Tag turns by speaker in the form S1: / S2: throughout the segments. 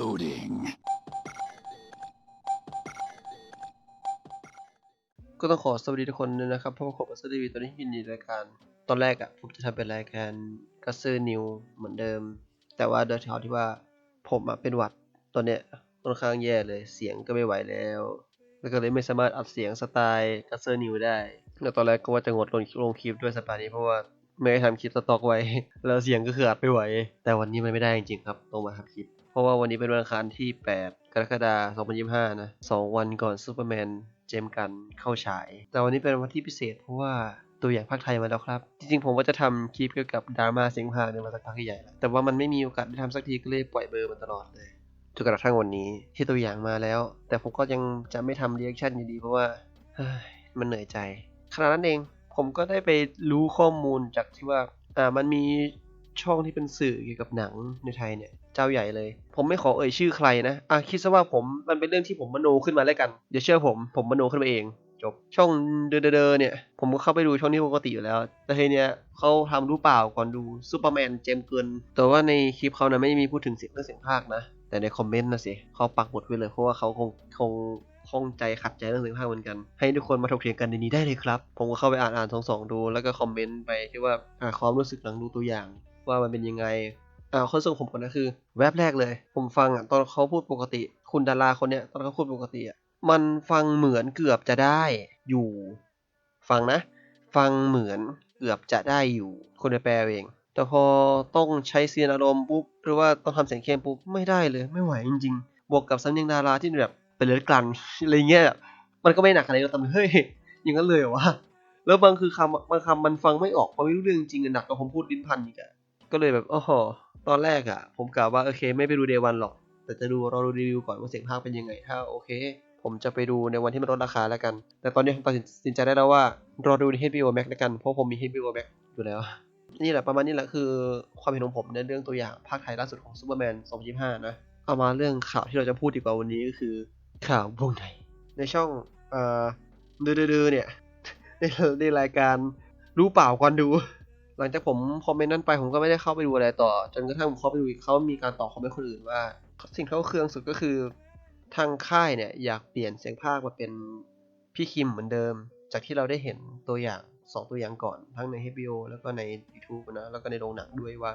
S1: Loading.
S2: ก็ต้องขอสวัสดีทุกคนด้วยนะครับเพราะว่าผมกัสเซอร์ทีวีตอนนี้ยินดีรายการ ตอนแรกอะ่ะผมจะทำเป็นรายการกัสเซอร์นิวเหมือนเดิม แต่ว่าโดยเฉพาะที่ว่าผมอะเป็นหวัดตอนเนี้ยค่อนข้างแย่เลยเสียงก็ไม่ไหวแล้ว แล้วก็เลยไม่สามารถอัดเสียงสไตล์กัสเซอร์นิวได้แล้วตอนแรกก็ว่าจะงดลงลงคลิปด้วยสัปดาห์นี้เพราะว่าไม่ได้ทำคลิปสต็อกไว้ แล้วเสียงก็คืออัดไม่ไหว แต่วันนี้มันไม่ได้จริงๆครับ ต้องมาทำคลิป เพราะว่าวันนี้เป็นวันอังคารที่ 8 กรกฎาคม 2025 นะ2วันก่อนซูเปอร์แมนเจมกันเข้าฉาย แต่วันนี้เป็นวันที่พิเศษเพราะว่าตัวอย่างภาคไทยมาแล้วครับ จริงๆ ผมว่าจะทำคลิปเกี่ยวกับดราม่าเสียงภาคเนี่ยมาสักพักใหญ่แล้วแต่ว่ามันไม่มีโอกาสได้ทำสักทีก็เลยปล่อยเบอร์มาตลอดเลยจนกระทั่งวันนี้ที่ตัวอย่างมาแล้ว แต่ผมก็ยังจะไม่ทำเรีแอคชั่นอยู่ดีเพราะว่ามันเหนื่อยใจขณะนั้นเองผมก็ได้ไปรู้ข้อมูลจากที่ว่าอ่ามันมีช่องที่เป็นสื่อเกี่ยวกับหนังในไทยเนี่ย จ้าใหญ่เลย ผมไม่ขอเอ่ยชื่อใครนะอะคิดซะว่าผมมันเป็นเรื่องที่ผมมโนขึ้นมาแล้วกันเดี๋ยวเชื่อผม ผมมโนขึ้นมาเอง จบ ช่องเดอเดอเนี่ย ผมก็เข้าไปดูช่องนี้ปกติอยู่แล้ว แต่ทีเนี้ยเขาทำรู้เปล่าก่อนดูซูเปอร์แมนเจมเกินแต่ว่าในคลิปเขานะไม่มีพูดถึงเสียงเรื่องเสียงภาคนะ แต่ในคอมเมนต์นะสิเขาปักหมดไว้เลยเพราะว่าเขาคงคงข้องใจขัดใจเรื่องเสียงภาคเหมือนกัน ให้ทุกคนมาถกเถียงกันในนี้ได้เลยครับ ผมก็เข้าไปอ่านอ่านสองสองดู แล้วก็คอมเมนต์ไปที่ว่าอ่าความรู้สึกหลังดูตัวอย่าง ว่ามันเป็นยังไง อ่าคนส่งผมก่อนนะคือ แวบแรกเลย ผมฟังอะตอนเขาพูดปกติ คุณดาราคนเนี้ยตอนเขาพูดปกติอะมันฟังเหมือนเกือบจะได้อยู่ ฟังนะ ฟังเหมือนเกือบจะได้อยู่คนแปลเอง แต่พอต้องใช้เสียงอารมณ์ปุ๊บหรือว่าต้องทำเสียงเข้มปุ๊บไม่ได้เลยไม่ไหวจริง ๆ บวกกับสำเนียงดาราที่แบบเป็นเลือดกลั่นอะไรเงี้ยมันก็ไม่หนักอะไรหรอกแต่เฮ้ยอย่างนั้นเลยวะแล้วบางคือคำบางคำมันฟังไม่ออกมันไม่รู้เรื่องจริงอะหนักกว่าผมพูดลิ้นพันอีกอะก็เลยแบบอ้โห ตอนแรกอะผมกล่าวว่าโอเค ไม่ไปดูเดวันหรอก แต่จะดูรอดูรีวิวก่อนว่าเสียงภาคเป็นยังไง ถ้าโอเค ผมจะไปดูในวันที่มันลดราคาแล้วกัน แต่ตอนนี้ผมตัดสินใจได้แล้วว่ารอดูใน HBO Max แล้วกันเพราะผมมี HBO Max อยู่แล้วนี่แหละประมาณนี้แหละคือความเห็นของผมในเรื่องตัวอย่างภาคไทยล่าสุดของ Superman 2025 นะ เอามาเรื่องข่าวที่เราจะพูดดีกว่าวันนี้ก็คือข่าววงในในช่องเอ่อดือๆเนี่ยในในรายการรู้เปล่าก่อนดู หลังจากผมคอมเมนต์นั้นไปผมก็ไม่ได้เข้าไปดูอะไรต่อ จนกระทั่งผมเข้าไปดูอีกเขามีการตอบคอมเมนต์คนอื่นว่า สิ่งที่เขาเครื่องสุดก็คือ ทางค่ายเนี่ยอยากเปลี่ยนเสียงภาคมาเป็นพี่คิมเหมือนเดิม จากที่เราได้เห็นตัวอย่างสองตัวอย่างก่อน ทั้งใน HBO แล้วก็ใน YouTube นะแล้วก็ในโรงหนังด้วยว่า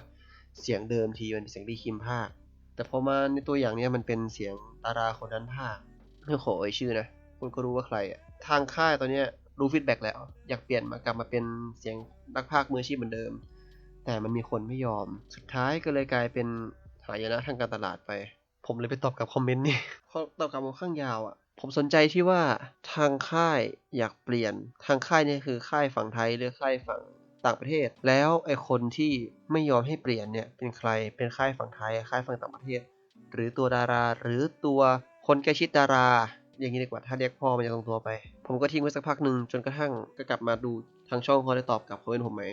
S2: เสียงเดิมทีมันเป็นเสียงพี่คิมภาค แต่พอมาในตัวอย่างเนี้ยมันเป็นเสียงดาราคนนั้นภาคไม่ขอเอ่ยชื่อนะคุณก็รู้ว่าใครอะทางค่ายตอนเนี้ย รู้ฟีดแบ็กแล้ว อยากเปลี่ยนมากลับมาเป็นเสียงนักภาคมืออาชีพเหมือนเดิม แต่มันมีคนไม่ยอม สุดท้ายก็เลยกลายเป็นหายนะทางการตลาดไป ผมเลยไปตอบกับคอมเมนต์นี่เขาตอบกลับมาข้างยาวอะผมสนใจที่ว่าทางค่ายอยากเปลี่ยนทางค่ายเนี่ยคือค่ายฝั่งไทยหรือค่ายฝั่งต่างประเทศ แล้วไอคนที่ไม่ยอมให้เปลี่ยนเนี่ยเป็นใครเป็นค่ายฝั่งไทยค่ายฝั่งต่างประเทศ หรือตัวดารา หรือตัวคนใกล้ชิดดารา อย่างนี้ดีกว่าถ้าเรียกพ่อมันจะตรงตัวไป ผมก็ทิ้งไว้สักพักหนึ่งจนกระทั่งก็กลับมาดูทางช่องเขาได้ตอบกลับเขาเป็นผมไหม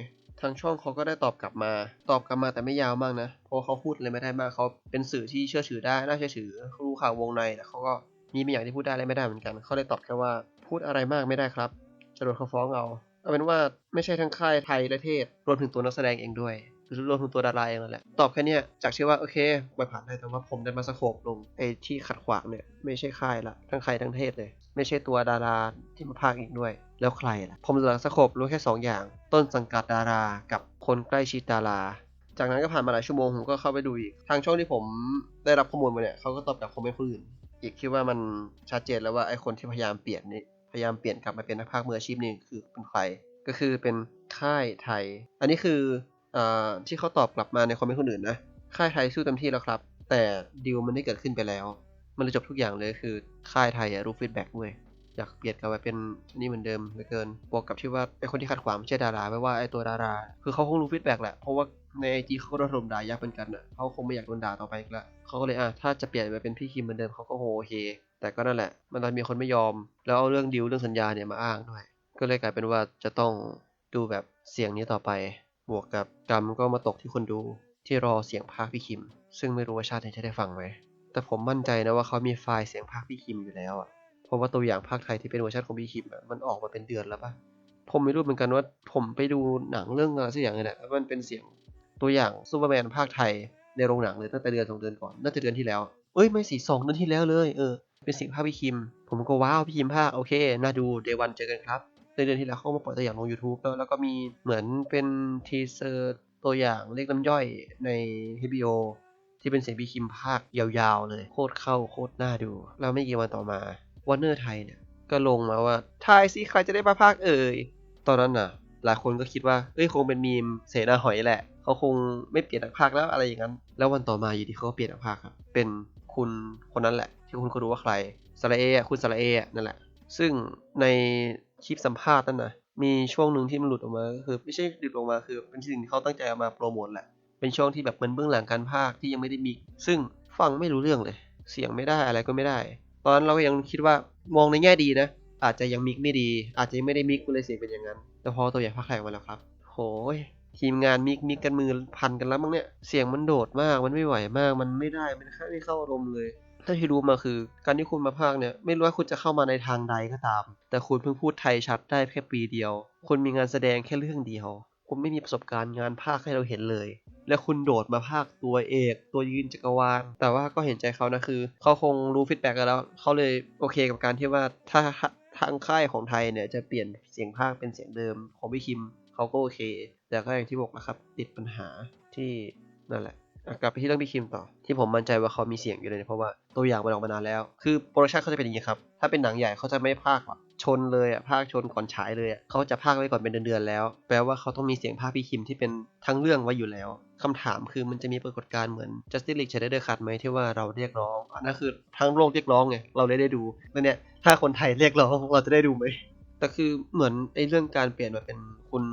S2: ทางช่องเขาก็ได้ตอบกลับมา ตอบกลับมาแต่ไม่ยาวมากนะ เพราะเขาพูดอะไรไม่ได้มากเขาเป็นสื่อที่เชื่อถือได้น่าเชื่อถือรู้ข่าววงในแต่เขาก็มีบางอย่างที่พูดได้และไม่ได้เหมือนกัน เขาเลยตอบแค่ว่าพูดอะไรมากไม่ได้ครับจะโดนเขาฟ้องเอาเอาเป็นว่าไม่ใช่ทั้งค่ายไทยและเทศรวมถึงตัวนักแสดงเองด้วย รือรวมถึงตัวดาราเองนั่นแหละ ตอบแค่นี้จากที่อว่าโอเคปล่อยผ่านได้แต่ว่าผมได้มาสโคบลงไอ้ที่ขัดขวางเนี่ยไม่ใช่ค่ายละทั้งค่ายทั้งเทศเลย ไม่ใช่ตัวดาราที่มาพากย์อีกด้วย แล้วใครล่ะ ผมเหลือสโคบรู้แค่ 2 อย่าง ต้นสังกัดดารากับคนใกล้ชิดดาราจากนั้นก็ผ่านมาหลายชั่วโมงผมก็เข้าไปดูอีก ทางช่องที่ผมได้รับข้อมูลมาเนี่ยเขาก็ตอบกลับคอมเมนต์คนอื่น อีกคิดว่ามันชัดเจนแล้วว่าไอ้คนที่พยายามเปลี่ยนนี่พยายามเปลี่ยนกลับมาเป็นนักพากย์มืออาชีพนี่คือเป็นใคร ก็คือเป็นค่ายไทย อันนี้คือ ที่เขาตอบกลับมาในคอมเมนต์คนอื่นนะ ค่ายไทยสู้เต็มที่แล้วครับ แต่ดีลมันได้เกิดขึ้นไปแล้ว มันเลยจบทุกอย่างเลยคือค่ายไทยรู้ฟีดแบ็กด้วยอยากเปลี่ยนกลับมาเป็นนี่เหมือนเดิมเหลือเกินบวกกับที่ว่าไอคนที่ขัดขวางไม่ใช่ดาราไม่ว่าไอตัวดารา คือเขาคงรู้ฟีดแบ็กแหละเพราะว่าในไอจีเขาก็โดนถล่มด่ายับเป็นกันอะเขาคงไม่อยากโดนด่าต่อไปอีกละเขาก็เลยอะถ้าจะเปลี่ยนมาเป็นพี่คิมเหมือนเดิมเขาก็โอเค แต่ก็นั่นแหละ มันตอนมีคนไม่ยอม แล้วเอาเรื่องดิวเรื่องสัญญาเนี่ยมาอ้างด้วย ก็เลยกลายเป็นว่าจะต้องดูแบบเสียงนี้ต่อไป บวกกับกรรมก็มาตกที่คนดูที่รอเสียงภาคพี่คิม ซึ่งไม่รู้ว่าชาตินี้จะได้ฟังไหม แต่ผมมั่นใจนะว่าเขามีไฟล์เสียงภาคพี่คิมอยู่แล้วอะ เพราะว่าตัวอย่างภาคไทยที่เป็นเวอร์ชันของพี่คิมมันออกมาเป็นเดือนแล้วปะผมไม่รู้เหมือนกันว่าผมไปดูหนังเรื่องอะไรสักอย่างเนี่ยมันเป็นเสียงตัวอย่างซูเปอร์แมนภาคไทยในโรงหนังเลยตั้งแต่เดือนสองเดือนก่อน น่าจะเดือนที่แล้ว เอ้ยไม่สิสองเดือนที่แล้วเลย เออ เป็นเสียงภาคพี่คิม ผมก็ว้าวพี่คิมภาคโอเค น่าดูเดวันเจอกันครับ ในเดือนที่แล้วเขามาปล่อยตัวอย่างลง YouTube แล้วแล้วก็มีเหมือนเป็นทีเซอร์ตัวอย่างเล็กน้ำย่อยใน HBO ที่เป็นเสียงพี่คิมภาคยาวๆ เลย โคตรเข้าโคตรน่าดู แล้วไม่กี่วันต่อมาวันเนอร์ไทยเนี่ย ก็ลงมาว่าทายสิใครจะได้มาภาคเอ่ย ตอนนั้นน่ะ หลายคนก็คิดว่า เอ้ยคงเป็นมีมเสนาหอยแหละ เขาคงไม่เปลี่ยนนักพากแล้วอะไรอย่างนั้น แล้ววันต่อมาอยู่ดีเขาก็เปลี่ยนนักพากครับ เป็นคุณคนนั้นแหละ ที่คุณก็รู้ว่าใครสระเอะคุณสระเอะนั่นแหละ ซึ่งใน คลิปสัมภาษณ์นั่นนะมีช่วงหนึ่งที่มันหลุดออกมาคือไม่ใช่หลุดออกมาคือเป็นสิ่งที่เขาตั้งใจเอามาโปรโมทแหละ เป็นช่วงที่แบบเหมือนเบื้องหลังการพากย์ที่ยังไม่ได้มี ซึ่งฟังไม่รู้เรื่องเลย เสียงไม่ได้อะไรก็ไม่ได้ ตอนนั้นเราก็ยังคิดว่ามองในแง่ดีนะ อาจจะยังมิกไม่ดี อาจจะยังไม่ได้มิกมันเลยเสียงเป็นอย่างนั้น แต่พอตัวอย่างภาคแข่งมาแล้วครับ โหยทีมงานมิกมิกกันมือพันกันแล้วมั้งเนี่ย เสียงมันโดดมาก มันไม่ไหวมาก มันไม่ได้ มันแค่ไม่เข้าอารมณ์เลย ถ้าที่รู้มาคือ การที่คุณมาพากย์เนี่ย ไม่รู้ว่าคุณจะเข้ามาในทางใดก็ตาม แต่คุณเพิ่งพูดไทยชัดได้แค่ปีเดียว คุณมีงานแสดงแค่เรื่องเดียว คุณไม่มีประสบการณ์งานพากย์ให้เราเห็นเลย แล้วคุณโดดมาภาคตัวเอก ตัวยืนจักรวาล แต่ว่าก็เห็นใจเขานะคือ เขาคงรู้ฟีดแบ็กกันแล้ว เขาเลยโอเคกับการที่ว่าถ้าทางค่ายของไทยเนี่ยจะเปลี่ยนเสียงภาคเป็นเสียงเดิมของพี่คิมเขาก็โอเค แต่ก็อย่างที่บอกนะครับติดปัญหาที่นั่นแหละ กลับไปที่เรื่องพี่คิมต่อ ที่ผมมั่นใจว่าเขามีเสียงอยู่เลย เพราะว่าตัวอย่างมันออกมานานแล้ว คือโปรดักชันเขาจะเป็นอย่างนี้ครับ ถ้าเป็นหนังใหญ่เขาจะไม่พากแบบชนเลยอะภาคชนก่อนฉายเลยอะเขาจะพากไว้ก่อนเป็นเดือนๆแล้ว แปลว่าเขาต้องมีเสียงภาคพี่คิมที่เป็นทั้งเรื่องไว้อยู่แล้วคำถามคือมันจะมีปรากฏการณ์เหมือน Justice League Snyder Cut ไหมที่ว่าเราเรียกร้องอันนั้นคือทั้งโลกเรียกร้องไงเราเลยได้ดูแล้วเนี่ยถ้าคนไทยเรียกร้องเราจะได้ดูไหมแต่คือเหมือนไอ้เรื่องการเปลี่ยนมาเป็นคุณ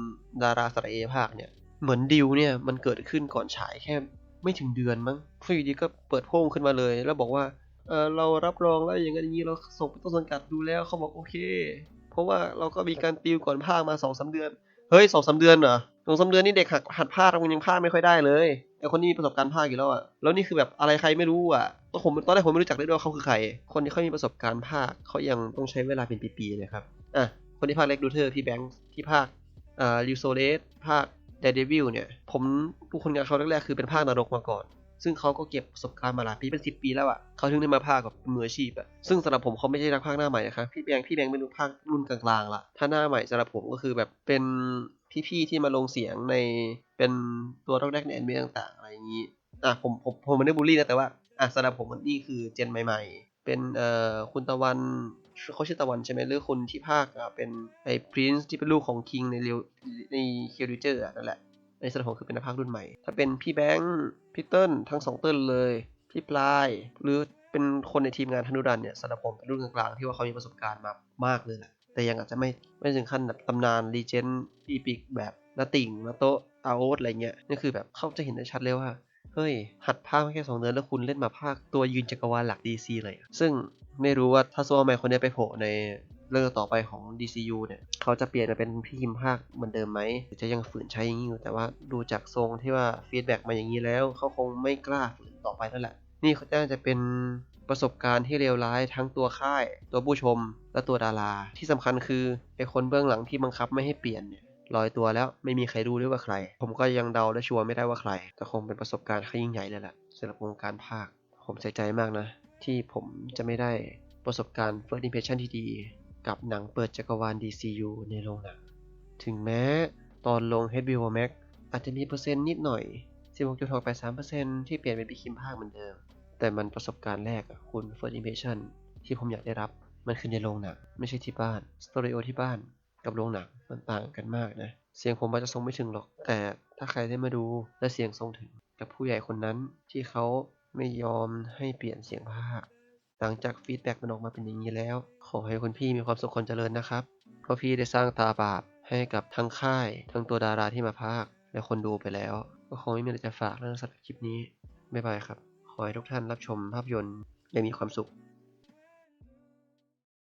S2: ดาราสระเอภาคเนี่ยเหมือนดิวเนี่ยมันเกิดขึ้นก่อนฉายแค่ ไม่ถึงเดือนมั้งพออยู่ดีก็เปิดโพ่งขึ้นมาเลย แล้วบอกว่าเออเรารับรองแล้วอย่างนั้นอย่างนี้เราส่งไปต้นสังกัดดูแล้วเขาบอกโอเค เพราะว่าเราก็มีการติวก่อนภาคมาสองสาเดือน เฮ้ยสองสาเดือนเหรอสองสาเดือนนี่เด็กหัดหัดภาคมันยังภาคไม่ค่อยได้เลยไอคนนี้มีประสบการณ์ภาคอยู่แล้วอะแล้วนี่คือแบบอะไรใครไม่รู้อะตอนผมตอนแรกผมไม่รู้จักเลยด้วยว่าเขาคือใคร คนที่เขามีประสบการณ์ภาคเขายังต้องใช้เวลาเป็นปีๆเลยครับอะคนที่ภาคเล็กดูเธอพี่แบงค์ที่ภาคอ่าลิวโซเลสภาค เดดเดวิลเนี่ย ผมดูคนงานเขาแรกๆคือเป็นภาคนรกมาก่อน ซึ่งเขาก็เก็บประสบการณ์มาหลายปีเป็นสิบปีแล้วอะ่ะเขาถึงได้มาภาคกับมืออาชีพอะ่ะซึ่งสำหรับผมเขาไม่ใช่นักภาคหน้าใหม่นะครับพี่แบงค์พี่แบงค์เป็นภาครุ่นกลางๆละถ้าหน้าใหม่สำหรับผมก็คือแบบเป็นพี่ๆที่มาลงเสียงในเป็นตัวแรกๆในแอนเมต่างๆอะไรอย่างนี้อะผมผมผมไม่ได้บูลลี่นะแต่ว่าอะสำหรับผมมันนี่คือเจนใหม่ ๆ เป็นเอ่อคุณตะวัน เขาชื่อตะวันใช่ไหมหรือคนที่ภาคเป็นไอ้พรินซ์ที่เป็นลูกของคิงในเรียวในเคียวดิเจอร์นั่นแหละในส่วนของคือเป็นนักพากย์รุ่นใหม่ ถ้าเป็นพี่แบงค์พี่เติ้ลทั้งสองเติ้ลเลย พี่ปลาย หรือเป็นคนในทีมงานธนุรันเนี่ยสำหรับผมเป็นรุ่นกลางๆที่ว่าเขามีประสบการณ์มามากเลยแหละแต่ยังอาจจะไม่ไม่ถึงขั้นแบบตำนานรีเจนต์อีพิกแบบนาติ่งนาโตะอาโอสอะไรเงี้ยนี่คือแบบเขาจะเห็นได้ชัดเลยว่าเฮ้ย หัดภาคมาแค่สองเดือนแล้วคุณเล่นมาภาคตัวยืนจักรวาลหลัก DC เลย ซึ่ง ไม่รู้ว่าถ้าโซแมนคนนี้ไปโผล่ในเรื่องต่อไปของ DCU เนี่ยเขาจะเปลี่ยนมาเป็นพี่คิมภาคเหมือนเดิมไหมหรือจะยังฝืนใช้อย่างนี้อยู่แต่ว่าดูจากทรงที่ว่าฟีดแบ็กมาอย่างนี้แล้วเขาคงไม่กล้าฝืนต่อไปแล้วแหละ นี่เขาน่าจะเป็นประสบการณ์ที่เลวร้ายทั้งตัวค่าย ตัวผู้ชม และตัวดารา ที่สำคัญคือไอคนเบื้องหลังที่บังคับไม่ให้เปลี่ยนเนี่ยลอยตัวแล้วไม่มีใครรู้ด้วยว่าใคร ผมก็ยังเดาและชัวร์ไม่ได้ว่าใคร แต่คงเป็นประสบการณ์ที่ยิ่งใหญ่เลยแหละสำหรับวงการภาค ผมเสียใจมากนะ ที่ผมจะไม่ได้ประสบการณ์ first impression ที่ดี กับหนังเปิดจักรวาล DCU ในโรงหนัง ถึงแม้ตอนลง HBO Max อาจจะมีเปอร์เซ็นต์นิดหน่อย 16.63%ที่เปลี่ยนเป็นพี่คิมภาคเหมือนเดิม แต่มันประสบการณ์แรกอะคุณ First Impression ที่ผมอยากได้รับ มันคือในโรงหนัง ไม่ใช่ที่บ้าน สตูดิโอที่บ้านกับโรงหนังมันต่างกันมากนะ เสียงผมอาจจะทรงไม่ถึงหรอก แต่ถ้าใครได้มาดูและเสียงทรงถึง กับผู้ใหญ่คนนั้นที่เขา ไม่ยอมให้เปลี่ยนเสียงภาค หลังจากฟีดแบ็กมันออกมาเป็นอย่างนี้แล้ว ขอให้คุณพี่มีความสุขคนเจริญนะครับ เพราะพี่ได้สร้างตาบาปให้กับทั้งค่าย ทั้งตัวดาราที่มาพากและคนดูไปแล้ว ก็คงไม่มีอะไรจะฝากเรื่องสำหรับคลิปนี้ บ๊ายบายครับ ขอให้ทุกท่านรับชมภาพยนตร์อย่างมีความสุข